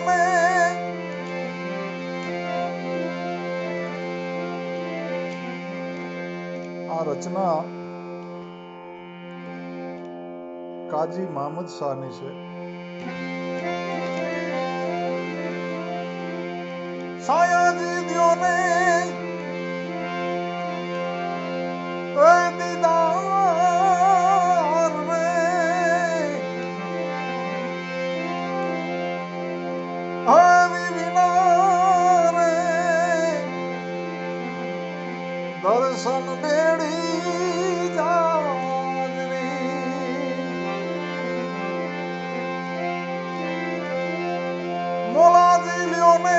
દિયોને આ રચના કાજી મહમદ શાહની છે સાયાજી દિયોને એ દર્શન જાજરી મોલાજી લ્યો ને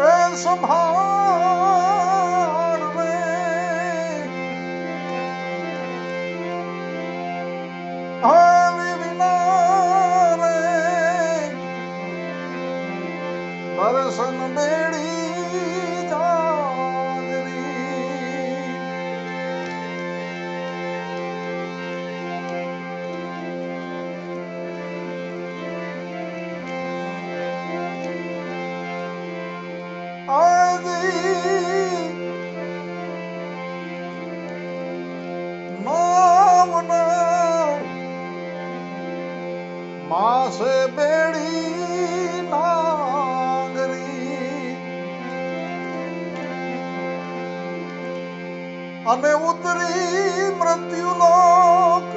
એ સંભાળ રે આવી વિના રે દર્શન બેડી માસે બેડી નાગરી. અને ઉતરી મૃત્યુલોક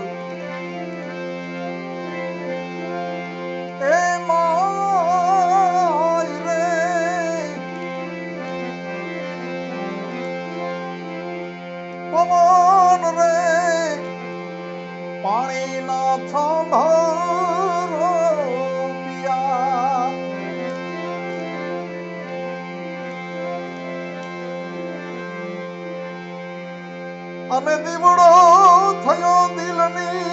અને દીવડો થયો દિલની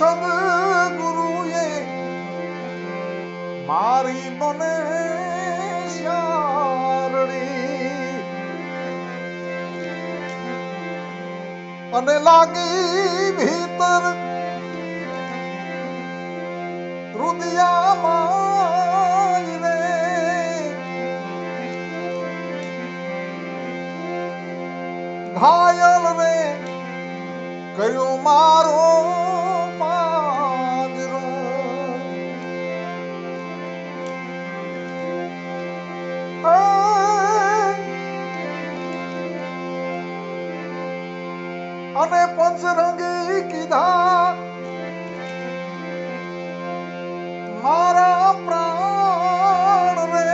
સદગુરુએ મારી મને અને લાગી ભીતર રુદિયામાં રે ઘાયલ રે કર્યો મારો અને પંચરંગી કીધા મારા પ્રાણ રે.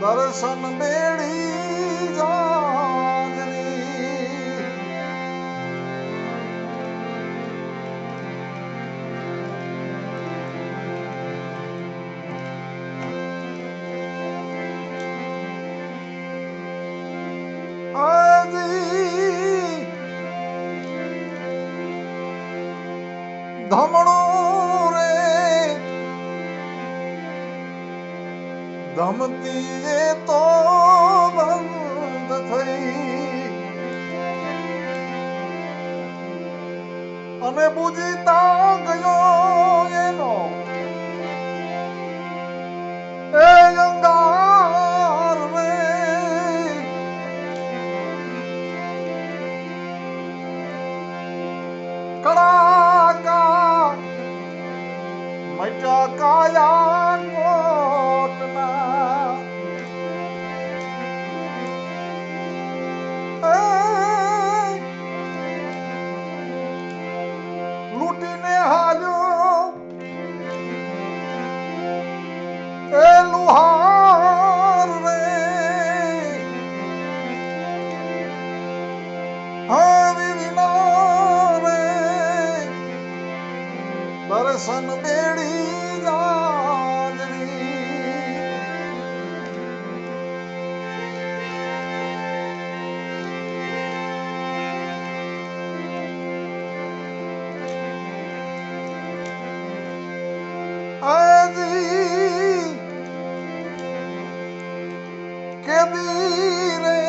દર્શન બેડી ધમતી એ તો બંધ થઈ. અને બુજીતા ગયો કેદી રે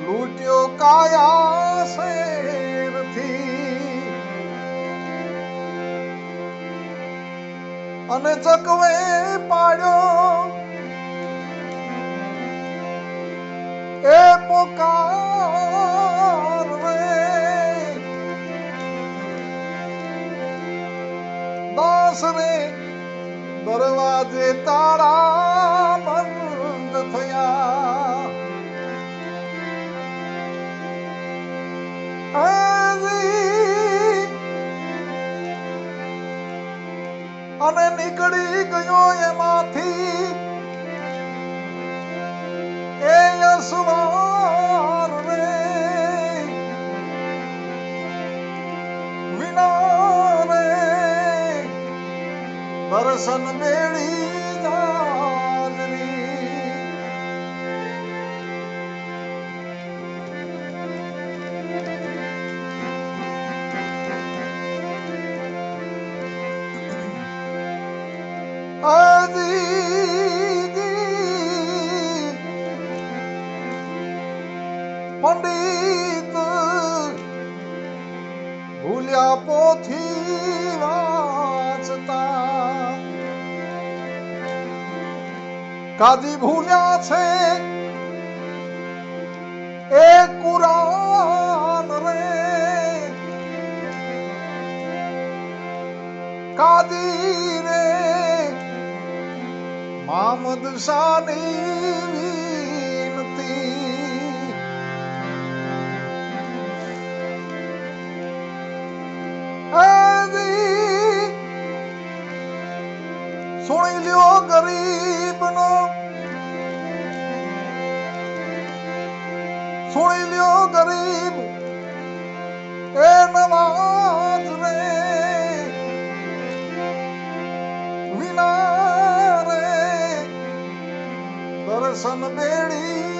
લૂટ્યો કાયા શેરથી? અને ચકવે પાડ્યો એ પોકાર દાસ રે દરવાજે તારા એ યસવાર રે વિના રે દર્શન મેળી পণ্ডিত ভুলিয়া পথি কাজি কাজী ভুলিয়াছে এ কুরান রে। কাদি রে মামদ সানি સુણી લ્યો ગરીબનો. સુણી લ્યો ગરીબ. એ નવાજ રે. વિના રે. દર્શન બેડી